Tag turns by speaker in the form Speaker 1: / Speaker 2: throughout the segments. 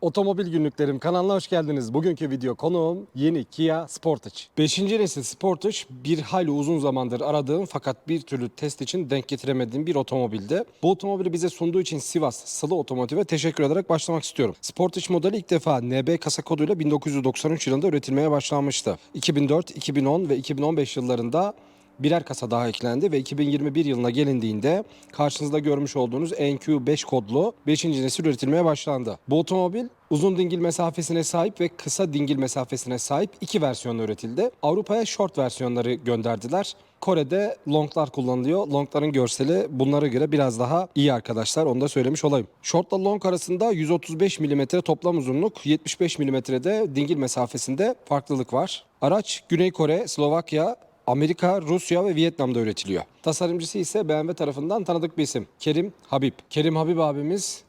Speaker 1: Otomobil günlüklerim kanalına hoş geldiniz. Bugünkü video konuğum yeni Kia Sportage. 5. nesil Sportage bir hayli uzun zamandır aradığım fakat bir türlü test için denk getiremediğim bir otomobildi. Bu otomobili bize sunduğu için Sivas Sılı Otomotiv'e teşekkür ederek başlamak istiyorum. Sportage modeli ilk defa NB kasa koduyla 1993 yılında üretilmeye başlanmıştı. 2004, 2010 ve 2015 yıllarında birer kasa daha eklendi ve 2021 yılına gelindiğinde karşınızda görmüş olduğunuz NQ5 kodlu 5. nesil üretilmeye başlandı. Bu otomobil uzun dingil mesafesine sahip ve kısa dingil mesafesine sahip iki versiyonla üretildi. Avrupa'ya short versiyonları gönderdiler. Kore'de longlar kullanılıyor. Longların görseli bunlara göre biraz daha iyi arkadaşlar. Onu da söylemiş olayım. Shortla long arasında 135 mm toplam uzunluk, 75 mm'de dingil mesafesinde farklılık var. Araç Güney Kore, Slovakya, Amerika, Rusya ve Vietnam'da üretiliyor. Tasarımcısı ise BMW tarafından tanıdık bir isim. Kerim Habib. Kerim Habib abimiz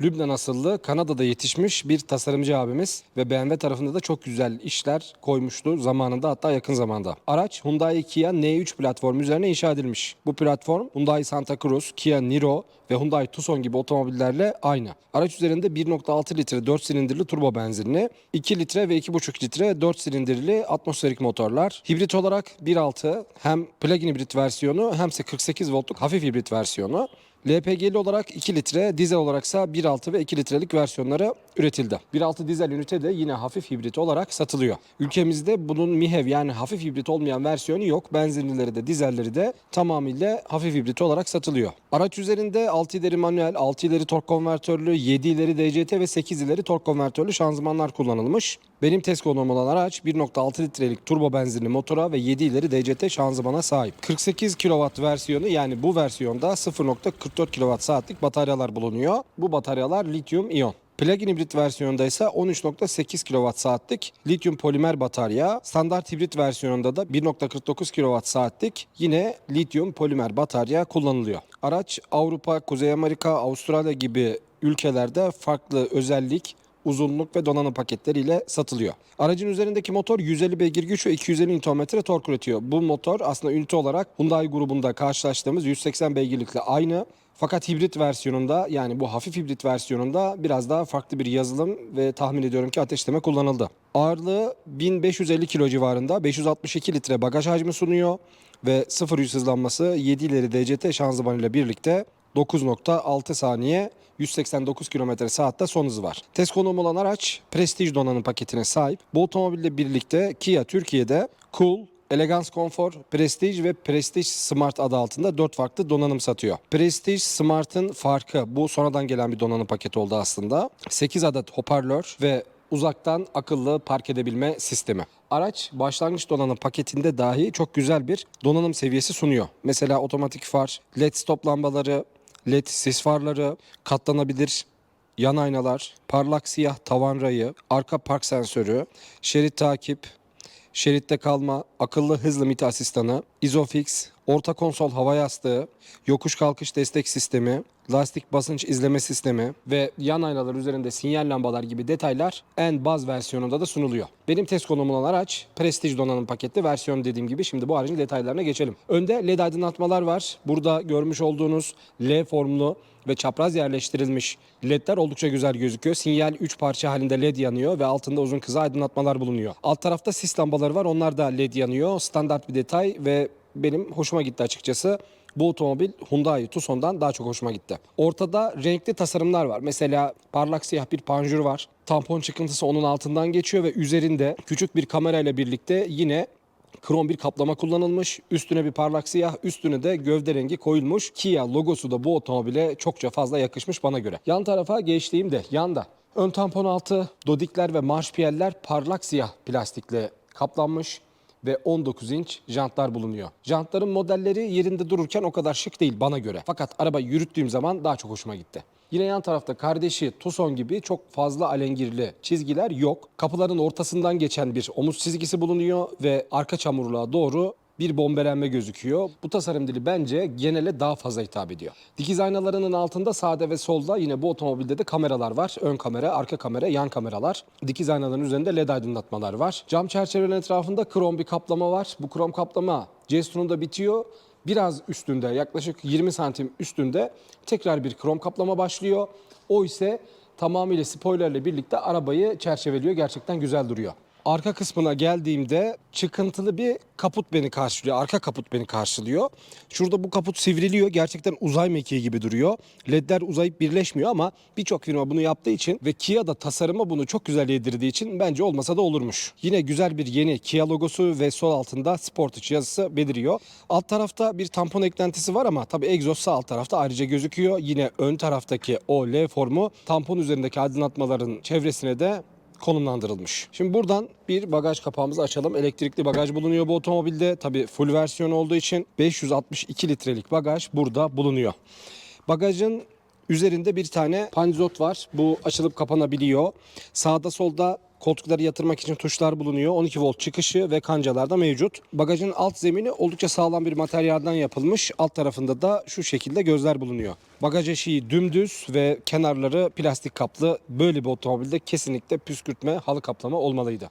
Speaker 1: Lübnan asıllı, Kanada'da yetişmiş bir tasarımcı abimiz ve BMW tarafında da çok güzel işler koymuştu zamanında hatta yakın zamanda. Araç Hyundai Kia N3 platformu üzerine inşa edilmiş. Bu platform Hyundai Santa Cruz, Kia Niro ve Hyundai Tucson gibi otomobillerle aynı. Araç üzerinde 1.6 litre 4 silindirli turbo benzinli, 2 litre ve 2.5 litre 4 silindirli atmosferik motorlar. Hibrit olarak 1.6 hem plug-in hibrit versiyonu hemse 48 voltluk hafif hibrit versiyonu. LPG'li olarak 2 litre, dizel olaraksa 1.6 ve 2 litrelik versiyonları üretildi. 1.6 dizel ünite de yine hafif hibrit olarak satılıyor. Ülkemizde bunun MIHEV yani hafif hibrit olmayan versiyonu yok. Benzinlileri de dizelleri de tamamıyla hafif hibrit olarak satılıyor. Araç üzerinde 6 ileri manuel, 6 ileri tork konvertörlü, 7 ileri DCT ve 8 ileri tork konvertörlü şanzımanlar kullanılmış. Benim test konuğum olan araç 1.6 litrelik turbo benzinli motora ve 7 ileri DCT şanzımana sahip. 48 kW versiyonu yani bu versiyonda 0.44 kWh saatlik bataryalar bulunuyor. Bu bataryalar lityum iyon. Plug-in hibrit versiyonunda ise 13.8 kWh saatlik lityum polimer batarya, standart hibrit versiyonunda da 1.49 kWh saatlik yine lityum polimer batarya kullanılıyor. Araç Avrupa, Kuzey Amerika, Avustralya gibi ülkelerde farklı özellik, uzunluk ve donanım paketleriyle satılıyor. Aracın üzerindeki motor 150 beygir güç ve 250 Nm tork üretiyor. Bu motor aslında ünite olarak Hyundai grubunda karşılaştığımız 180 beygirlikle aynı. Fakat hibrit versiyonunda yani bu hafif hibrit versiyonunda biraz daha farklı bir yazılım ve tahmin ediyorum ki ateşleme kullanıldı. Ağırlığı 1550 kilo civarında 562 litre bagaj hacmi sunuyor ve 0 100 hızlanması 7 ileri DCT şanzıman ile birlikte 9.6 saniye 189 km saatte son hızı var. Test konuğum olan araç Prestige donanım paketine sahip. Bu otomobille birlikte Kia Türkiye'de Cool, Elegance Comfort, Prestige ve Prestige Smart adı altında 4 farklı donanım satıyor. Prestige Smart'ın farkı bu sonradan gelen bir donanım paketi oldu aslında. 8 adet hoparlör ve uzaktan akıllı park edebilme sistemi. Araç başlangıç donanım paketinde dahi çok güzel bir donanım seviyesi sunuyor. Mesela otomatik far, led stop lambaları, led sis farları, katlanabilir yan aynalar, parlak siyah tavan rayı, arka park sensörü, şerit takip, şeritte kalma, akıllı hız limiti asistanı, Isofix, orta konsol hava yastığı, yokuş kalkış destek sistemi, lastik basınç izleme sistemi ve yan aynalar üzerinde sinyal lambalar gibi detaylar en baz versiyonunda da sunuluyor. Benim test konuğum olan araç Prestige donanım paketli versiyon dediğim gibi şimdi bu aracın detaylarına geçelim. Önde led aydınlatmalar var. Burada görmüş olduğunuz L formlu ve çapraz yerleştirilmiş ledler oldukça güzel gözüküyor. Sinyal 3 parça halinde led yanıyor ve altında uzun kısa aydınlatmalar bulunuyor. Alt tarafta sis lambaları var. Onlar da led yanıyor. Standart bir detay ve benim hoşuma gitti açıkçası. Bu otomobil Hyundai Tucson'dan daha çok hoşuma gitti. Ortada renkli tasarımlar var. Mesela parlak siyah bir panjur var. Tampon çıkıntısı onun altından geçiyor ve üzerinde küçük bir kamerayla birlikte yine krom bir kaplama kullanılmış. Üstüne bir parlak siyah, üstüne de gövde rengi koyulmuş. Kia logosu da bu otomobile çokça fazla yakışmış bana göre. Yan tarafa geçtiğimde yanda ön tampon altı, dodikler ve marşpiyeller parlak siyah plastikle kaplanmış ve 19 inç jantlar bulunuyor. Jantların modelleri yerinde dururken o kadar şık değil bana göre. Fakat araba yürüttüğüm zaman daha çok hoşuma gitti. Yine yan tarafta kardeşi Tucson gibi çok fazla alengirli çizgiler yok. Kapıların ortasından geçen bir omuz çizgisi bulunuyor ve arka çamurluğa doğru bir bombelenme gözüküyor. Bu tasarım dili bence genele daha fazla hitap ediyor. Dikiz aynalarının altında sağda ve solda yine bu otomobilde de kameralar var. Ön kamera, arka kamera, yan kameralar. Dikiz aynaların üzerinde led aydınlatmalar var. Cam çerçevelerin etrafında krom bir kaplama var. Bu krom kaplama Jestron'da bitiyor. Biraz üstünde yaklaşık 20 santim üstünde tekrar bir krom kaplama başlıyor. O ise tamamıyla spoilerle birlikte arabayı çerçeveliyor. Gerçekten güzel duruyor. Arka kısmına geldiğimde çıkıntılı bir kaput beni karşılıyor. Arka kaput beni karşılıyor. Şurada bu kaput sivriliyor. Gerçekten uzay mekiği gibi duruyor. LED'ler uzayıp birleşmiyor ama birçok firma bunu yaptığı için ve Kia da tasarıma bunu çok güzel yedirdiği için bence olmasa da olurmuş. Yine güzel bir yeni Kia logosu ve sol altında Sportage yazısı beliriyor. Alt tarafta bir tampon eklentisi var ama tabii egzoz sağ alt tarafta ayrıca gözüküyor. Yine ön taraftaki o L formu tampon üzerindeki aydınlatmaların çevresine de konumlandırılmış. Şimdi buradan bir bagaj kapağımızı açalım. Elektrikli bagaj bulunuyor bu otomobilde. Tabii full versiyon olduğu için 562 litrelik bagaj burada bulunuyor. Bagajın üzerinde bir tane panzot var. Bu açılıp kapanabiliyor. Sağda solda koltukları yatırmak için tuşlar bulunuyor. 12 volt çıkışı ve kancalar da mevcut. Bagajın alt zemini oldukça sağlam bir materyalden yapılmış. Alt tarafında da şu şekilde gözler bulunuyor. Bagaj eşiği dümdüz ve kenarları plastik kaplı. Böyle bir otomobilde kesinlikle püskürtme, halı kaplama olmalıydı.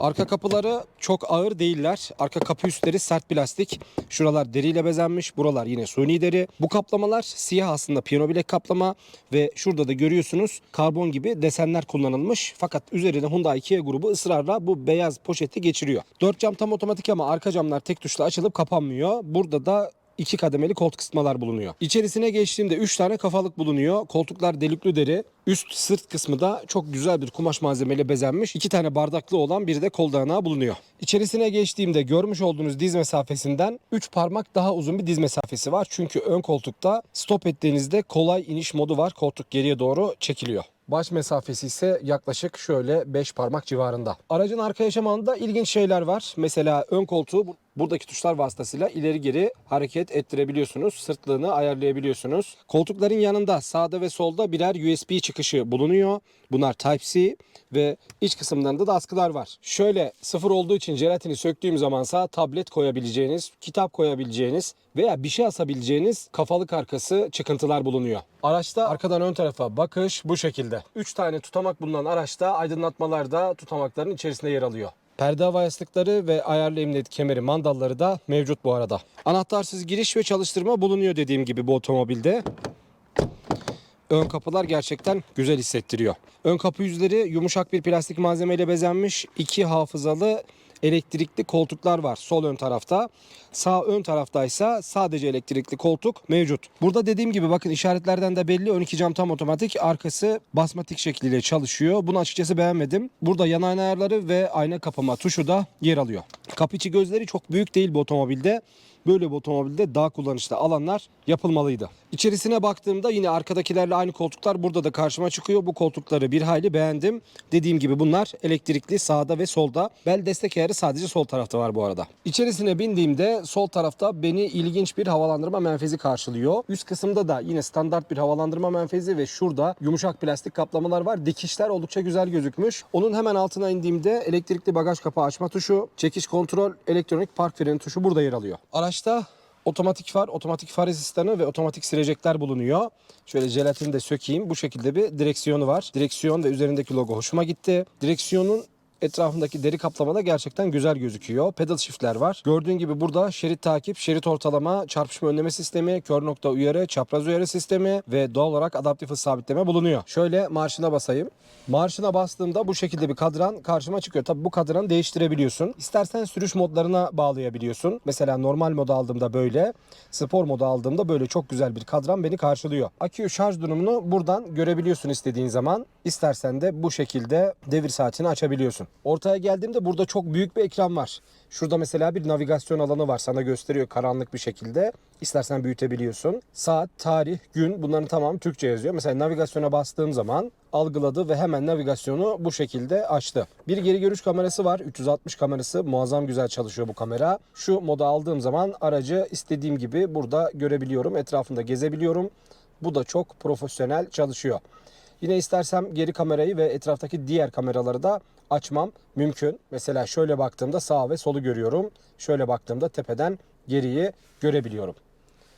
Speaker 1: Arka kapıları çok ağır değiller. Arka kapı üstleri sert plastik. Şuralar deriyle bezenmiş. Buralar yine suni deri. Bu kaplamalar siyah aslında piyano bilek kaplama ve şurada da görüyorsunuz karbon gibi desenler kullanılmış. Fakat üzerine Hyundai Kia grubu ısrarla bu beyaz poşeti geçiriyor. Dört cam tam otomatik ama arka camlar tek tuşla açılıp kapanmıyor. Burada da iki kademeli koltuk ısıtmalar bulunuyor. İçerisine geçtiğimde 3 tane kafalık bulunuyor. Koltuklar delikli deri. Üst sırt kısmı da çok güzel bir kumaş malzemeyle bezenmiş. İki tane bardaklı olan bir de kol dayanağı bulunuyor. İçerisine geçtiğimde görmüş olduğunuz diz mesafesinden 3 parmak daha uzun bir diz mesafesi var. Çünkü ön koltukta stop ettiğinizde kolay iniş modu var. Koltuk geriye doğru çekiliyor. Baş mesafesi ise yaklaşık şöyle 5 parmak civarında. Aracın arka yaşamağında ilginç şeyler var. Mesela ön koltuğu buradaki tuşlar vasıtasıyla ileri geri hareket ettirebiliyorsunuz. Sırtlığını ayarlayabiliyorsunuz. Koltukların yanında sağda ve solda birer USB çıkışı bulunuyor. Bunlar Type-C ve iç kısımlarında da askılar var. Şöyle sıfır olduğu için jelatini söktüğüm zamansa tablet koyabileceğiniz, kitap koyabileceğiniz veya bir şey asabileceğiniz kafalık arkası çıkıntılar bulunuyor. Araçta arkadan ön tarafa bakış bu şekilde. 3 tane tutamak bulunan araçta aydınlatmalar da tutamakların içerisinde yer alıyor. Perde hava yastıkları ve ayarlı emniyet kemeri mandalları da mevcut bu arada. Anahtarsız giriş ve çalıştırma bulunuyor dediğim gibi bu otomobilde. Ön kapılar gerçekten güzel hissettiriyor. Ön kapı yüzleri yumuşak bir plastik malzemeyle bezenmiş. iki hafızalı elektrikli koltuklar var sol ön tarafta. Sağ ön taraftaysa sadece elektrikli koltuk mevcut. Burada dediğim gibi bakın işaretlerden de belli. Ön iki cam tam otomatik. Arkası basmatik şekliyle çalışıyor. Bunu açıkçası beğenmedim. Burada yan ayna ayarları ve ayna kapama tuşu da yer alıyor. Kapı içi gözleri çok büyük değil bu otomobilde. Böyle bir otomobilde daha kullanışlı alanlar yapılmalıydı. İçerisine baktığımda yine arkadakilerle aynı koltuklar burada da karşıma çıkıyor. Bu koltukları bir hayli beğendim. Dediğim gibi bunlar elektrikli sağda ve solda. Bel destek ayarı sadece sol tarafta var bu arada. İçerisine bindiğimde sol tarafta beni ilginç bir havalandırma menfezi karşılıyor. Üst kısımda da yine standart bir havalandırma menfezi ve şurada yumuşak plastik kaplamalar var. Dikişler oldukça güzel gözükmüş. Onun hemen altına indiğimde elektrikli bagaj kapağı açma tuşu, çekiş kontrol, elektronik park freni tuşu burada yer alıyor. Araçta otomatik far, otomatik far asistanı ve otomatik silecekler bulunuyor. Şöyle jelatini de sökeyim. Bu şekilde bir direksiyonu var. Direksiyon ve üzerindeki logo hoşuma gitti. Direksiyonun etrafındaki deri kaplama da gerçekten güzel gözüküyor. Pedal shift'ler var. Gördüğün gibi burada şerit takip, şerit ortalama, çarpışma önleme sistemi, kör nokta uyarı, çapraz uyarı sistemi ve doğal olarak adaptif hız sabitleme bulunuyor. Şöyle marşına basayım. Marşına bastığımda bu şekilde bir kadran karşıma çıkıyor. Tabi bu kadranı değiştirebiliyorsun. İstersen sürüş modlarına bağlayabiliyorsun. Mesela normal moda aldığımda böyle, spor moda aldığımda böyle çok güzel bir kadran beni karşılıyor. Akü şarj durumunu buradan görebiliyorsun istediğin zaman. İstersen de bu şekilde devir saatini açabiliyorsun. Ortaya geldiğimde burada çok büyük bir ekran var. Şurada mesela bir navigasyon alanı var. Sana gösteriyor karanlık bir şekilde. İstersen büyütebiliyorsun. Saat, tarih, gün bunların tamamı Türkçe yazıyor. Mesela navigasyona bastığım zaman algıladı ve hemen navigasyonu bu şekilde açtı. Bir geri görüş kamerası var. 360 kamerası. Muazzam güzel çalışıyor bu kamera. Şu moda aldığım zaman aracı istediğim gibi burada görebiliyorum. Etrafında gezebiliyorum. Bu da çok profesyonel çalışıyor. Yine istersem geri kamerayı ve etraftaki diğer kameraları da açmam mümkün. Mesela şöyle baktığımda sağ ve solu görüyorum. Şöyle baktığımda tepeden geriyi görebiliyorum.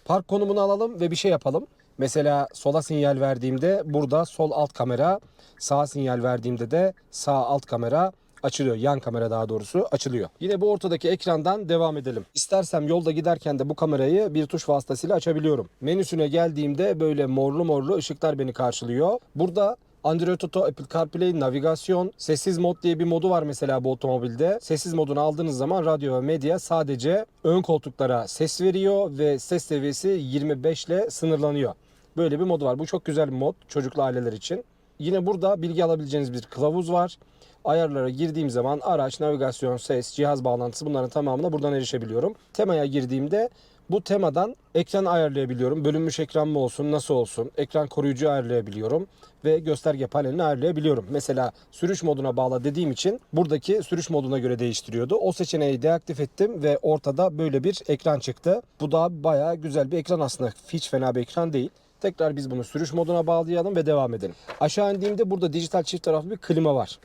Speaker 1: Park konumunu alalım ve bir şey yapalım. Mesela sola sinyal verdiğimde burada sol alt kamera, sağ sinyal verdiğimde de sağ alt kamera açılıyor. Yan kamera daha doğrusu açılıyor. Yine bu ortadaki ekrandan devam edelim. İstersem yolda giderken de bu kamerayı bir tuş vasıtasıyla açabiliyorum. Menüsüne geldiğimde böyle morlu morlu ışıklar beni karşılıyor. Burada Android Auto, Apple CarPlay, navigasyon, sessiz mod diye bir modu var mesela bu otomobilde. Sessiz modunu aldığınız zaman radyo ve medya sadece ön koltuklara ses veriyor ve ses seviyesi 25 ile sınırlanıyor. Böyle bir modu var. Bu çok güzel bir mod çocuklu aileler için. Yine burada bilgi alabileceğiniz bir kılavuz var. Ayarlara girdiğim zaman araç, navigasyon, ses, cihaz bağlantısı bunların tamamına buradan erişebiliyorum. Temaya girdiğimde bu temadan ekran ayarlayabiliyorum. Bölünmüş ekran mı olsun, nasıl olsun? Ekran koruyucu ayarlayabiliyorum ve gösterge panelini ayarlayabiliyorum. Mesela sürüş moduna bağla dediğim için buradaki sürüş moduna göre değiştiriyordu. O seçeneği deaktif ettim ve ortada böyle bir ekran çıktı. Bu da bayağı güzel bir ekran aslında. Hiç fena bir ekran değil. Tekrar biz bunu sürüş moduna bağlayalım ve devam edelim. Aşağı indiğimde burada dijital çift taraflı bir klima var.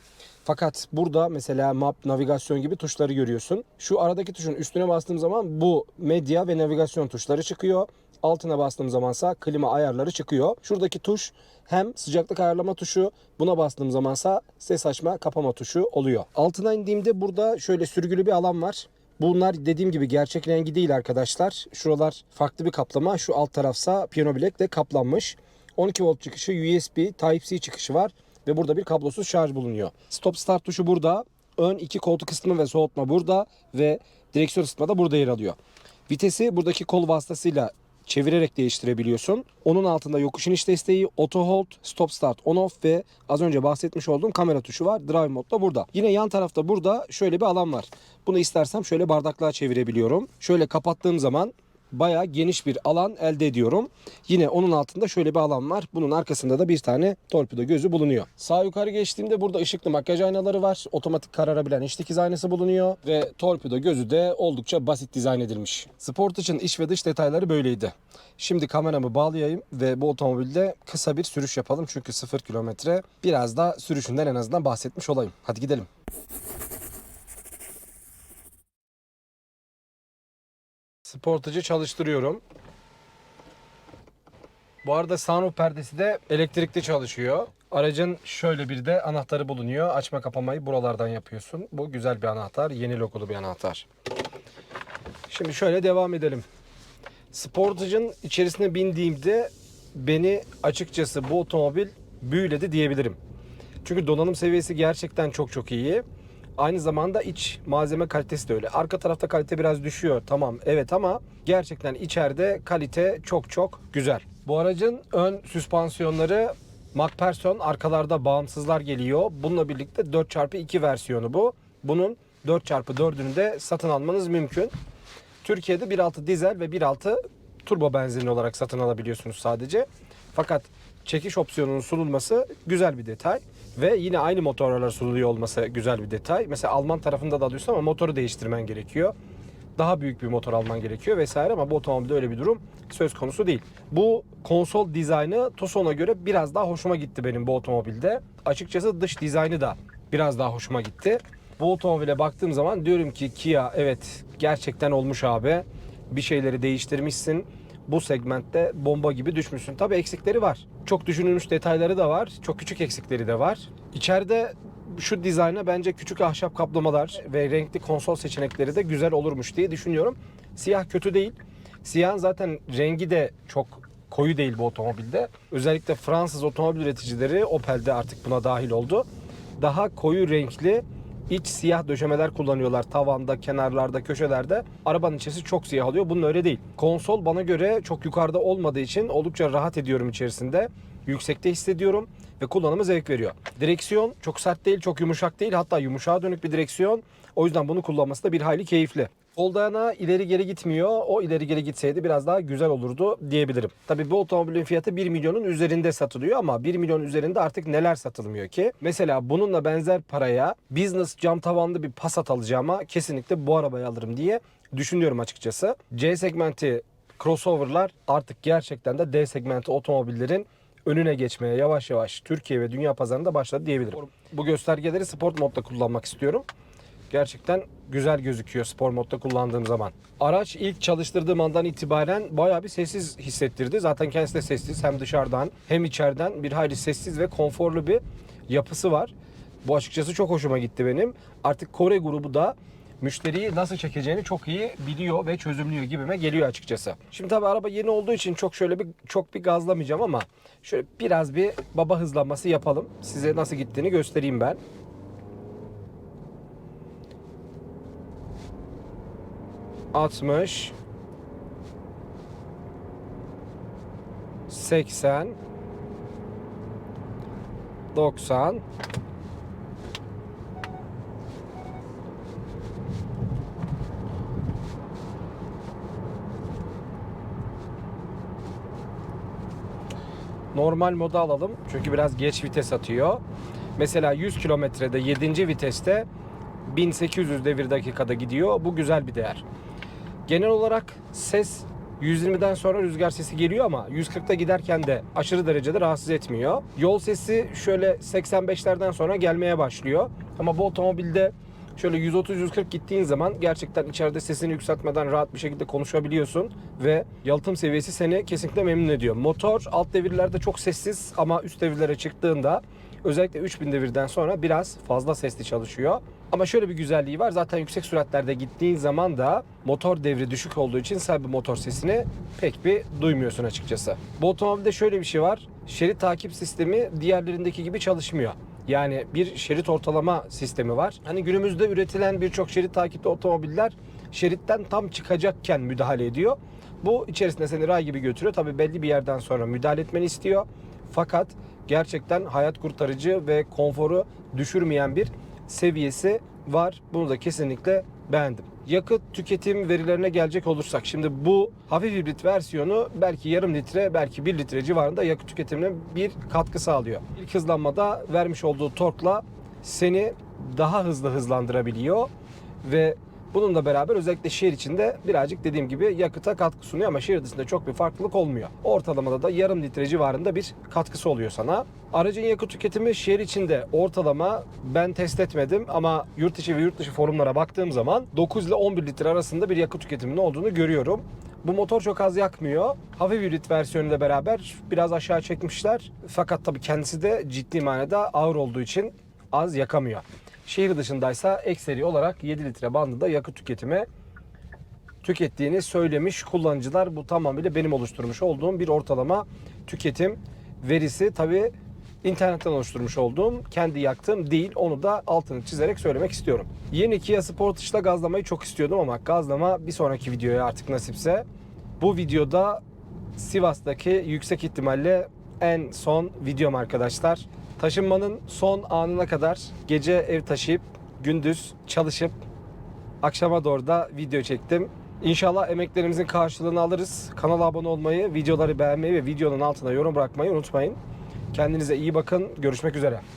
Speaker 1: Fakat burada mesela map, navigasyon gibi tuşları görüyorsun. Şu aradaki tuşun üstüne bastığım zaman bu medya ve navigasyon tuşları çıkıyor. Altına bastığım zamansa klima ayarları çıkıyor. Şuradaki tuş hem sıcaklık ayarlama tuşu, buna bastığım zamansa ses açma, kapama tuşu oluyor. Altına indiğimde burada şöyle sürgülü bir alan var. Bunlar dediğim gibi gerçek rengi değil arkadaşlar. Şuralar farklı bir kaplama. Şu alt tarafsa piyano bilekle kaplanmış. 12 volt çıkışı, USB, Type-C çıkışı var ve burada bir kablosuz şarj bulunuyor. Stop start tuşu burada. Ön iki koltuk ısıtma ve soğutma burada ve direksiyon ısıtma da burada yer alıyor. Vitesi buradaki kol vasıtasıyla çevirerek değiştirebiliyorsun. Onun altında yokuş iniş desteği, auto hold, stop start on off ve az önce bahsetmiş olduğum kamera tuşu var. Drive mod da burada. Yine yan tarafta burada şöyle bir alan var. Bunu istersem şöyle bardaklığa çevirebiliyorum. Şöyle kapattığım zaman bayağı geniş bir alan elde ediyorum. Yine onun altında şöyle bir alan var. Bunun arkasında da bir tane torpido gözü bulunuyor. Sağ yukarı geçtiğimde burada ışıklı makyaj aynaları var. Otomatik kararabilen iç dikiz aynası bulunuyor. Ve torpido gözü de oldukça basit dizayn edilmiş. Sport için iç ve dış detayları böyleydi. Şimdi kameramı bağlayayım ve bu otomobilde kısa bir sürüş yapalım. Çünkü 0 kilometre biraz da sürüşünden en azından bahsetmiş olayım. Hadi gidelim. Sportacı çalıştırıyorum. Bu arada sunroof perdesi de elektrikli çalışıyor. Aracın şöyle bir de anahtarı bulunuyor. Açma kapamayı buralardan yapıyorsun. Bu güzel bir anahtar. Yeni logolu bir anahtar. Şimdi şöyle devam edelim. Sportage'ın içerisine bindiğimde beni açıkçası bu otomobil büyüledi diyebilirim. Çünkü donanım seviyesi gerçekten çok çok iyi. Aynı zamanda iç malzeme kalitesi de öyle. Arka tarafta kalite biraz düşüyor tamam evet ama gerçekten içeride kalite çok çok güzel. Bu aracın ön süspansiyonları MacPherson arkalarda bağımsızlar geliyor. Bununla birlikte 4x2 versiyonu bu. Bunun 4x4'ünü de satın almanız mümkün. Türkiye'de 1.6 dizel ve 1.6 turbo benzinli olarak satın alabiliyorsunuz sadece. Fakat çekiş opsiyonunun sunulması güzel bir detay. Ve yine aynı motorlar sunuluyor olması güzel bir detay. Mesela Alman tarafında da alıyorsun ama motoru değiştirmen gerekiyor. Daha büyük bir motor alman gerekiyor vesaire ama bu otomobilde öyle bir durum söz konusu değil. Bu konsol dizaynı Tucson'a göre biraz daha hoşuma gitti benim bu otomobilde. Açıkçası dış dizaynı da biraz daha hoşuma gitti. Bu otomobile baktığım zaman diyorum ki Kia evet gerçekten olmuş abi. Bir şeyleri değiştirmişsin bu segmentte bomba gibi düşmüşsün. Tabii eksikleri var. Çok düşünülmüş detayları da var. Çok küçük eksikleri de var. İçeride şu dizayna bence küçük ahşap kaplamalar ve renkli konsol seçenekleri de güzel olurmuş diye düşünüyorum. Siyah kötü değil. Siyahın zaten rengi de çok koyu değil bu otomobilde. Özellikle Fransız otomobil üreticileri Opel'de artık buna dahil oldu. Daha koyu renkli iç siyah döşemeler kullanıyorlar tavanda, kenarlarda, köşelerde. Arabanın içerisi çok siyah oluyor. Bunun öyle değil. Konsol bana göre çok yukarıda olmadığı için oldukça rahat ediyorum içerisinde. Yüksekte hissediyorum ve kullanımı zevk veriyor. Direksiyon çok sert değil, çok yumuşak değil. Hatta yumuşağa dönük bir direksiyon. O yüzden bunu kullanması da bir hayli keyifli. Kol dayanağı ileri geri gitmiyor. O ileri geri gitseydi biraz daha güzel olurdu diyebilirim. Tabii bu otomobilin fiyatı 1 milyonun üzerinde satılıyor ama 1 milyon üzerinde artık neler satılmıyor ki? Mesela bununla benzer paraya business cam tavanlı bir Passat alacağıma kesinlikle bu arabayı alırım diye düşünüyorum açıkçası. C segmenti crossover'lar artık gerçekten de D segmenti otomobillerin önüne geçmeye yavaş yavaş Türkiye ve dünya pazarında başladı diyebilirim. Bu göstergeleri sport modda kullanmak istiyorum. Gerçekten güzel gözüküyor spor modda kullandığım zaman. Araç ilk çalıştırdığım andan itibaren bayağı bir sessiz hissettirdi. Zaten kendisi de sessiz hem dışarıdan hem içeriden bir hayli sessiz ve konforlu bir yapısı var. Bu açıkçası çok hoşuma gitti benim. Artık Kore grubu da müşteriyi nasıl çekeceğini çok iyi biliyor ve çözümlüyor gibime geliyor açıkçası. Şimdi tabii araba yeni olduğu için çok şöyle bir çok bir gazlamayacağım ama şöyle biraz bir baba hızlanması yapalım. Size nasıl gittiğini göstereyim ben. Altmış. 80 90 Normal moda alalım. Çünkü biraz geç vites atıyor. Mesela 100 kilometrede 7. viteste 1800 devir dakikada gidiyor. Bu güzel bir değer. Genel olarak ses 120'den sonra rüzgar sesi geliyor ama 140'ta giderken de aşırı derecede rahatsız etmiyor. Yol sesi şöyle 85'lerden sonra gelmeye başlıyor. Ama bu otomobilde şöyle 130-140 gittiğin zaman gerçekten içeride sesini yükseltmeden rahat bir şekilde konuşabiliyorsun ve yalıtım seviyesi seni kesinlikle memnun ediyor. Motor alt devirlerde çok sessiz ama üst devirlere çıktığında özellikle 3000 devirden sonra biraz fazla sesli çalışıyor. Ama şöyle bir güzelliği var. Zaten yüksek süratlerde gittiğin zaman da motor devri düşük olduğu için sen bir motor sesini pek bir duymuyorsun açıkçası. Bu otomobilde şöyle bir şey var. Şerit takip sistemi diğerlerindeki gibi çalışmıyor. Yani bir şerit ortalama sistemi var. Hani günümüzde üretilen birçok şerit takipli otomobiller şeritten tam çıkacakken müdahale ediyor. Bu içerisinde seni ray gibi götürüyor. Tabii belli bir yerden sonra müdahale etmeni istiyor. Fakat gerçekten hayat kurtarıcı ve konforu düşürmeyen bir seviyesi var. Bunu da kesinlikle beğendim. Yakıt tüketim verilerine gelecek olursak şimdi bu hafif hibrit versiyonu belki yarım litre belki 1 litre civarında yakıt tüketimine bir katkı sağlıyor. İlk hızlanmada vermiş olduğu torkla seni daha hızlı hızlandırabiliyor ve Bununla beraber özellikle şehir içinde birazcık dediğim gibi yakıta katkı sunuyor ama şehir dışında çok bir farklılık olmuyor. Ortalamada da yarım litre civarında bir katkısı oluyor sana. Aracın yakıt tüketimi şehir içinde ortalama ben test etmedim ama yurt içi ve yurt dışı forumlara baktığım zaman 9 ile 11 litre arasında bir yakıt tüketiminin olduğunu görüyorum. Bu motor çok az yakmıyor. Hafif hibrit versiyonuyla beraber biraz aşağı çekmişler. Fakat tabii kendisi de ciddi manada ağır olduğu için az yakamıyor. Şehir dışındaysa ekseri olarak 7 litre bandında yakıt tüketimi tükettiğini söylemiş kullanıcılar. Bu tamamıyla benim oluşturmuş olduğum bir ortalama tüketim verisi. Tabi internetten oluşturmuş olduğum kendi yaktığım değil. Onu da altını çizerek söylemek istiyorum. Yeni Kia Sportage'la gazlamayı çok istiyordum ama gazlama bir sonraki videoya artık nasipse. Bu videoda Sivas'taki yüksek ihtimalle en son videom arkadaşlar. Taşınmanın son anına kadar gece ev taşıyıp gündüz çalışıp akşama doğru da video çektim. İnşallah emeklerimizin karşılığını alırız. Kanala abone olmayı, videoları beğenmeyi ve videonun altına yorum bırakmayı unutmayın. Kendinize iyi bakın. Görüşmek üzere.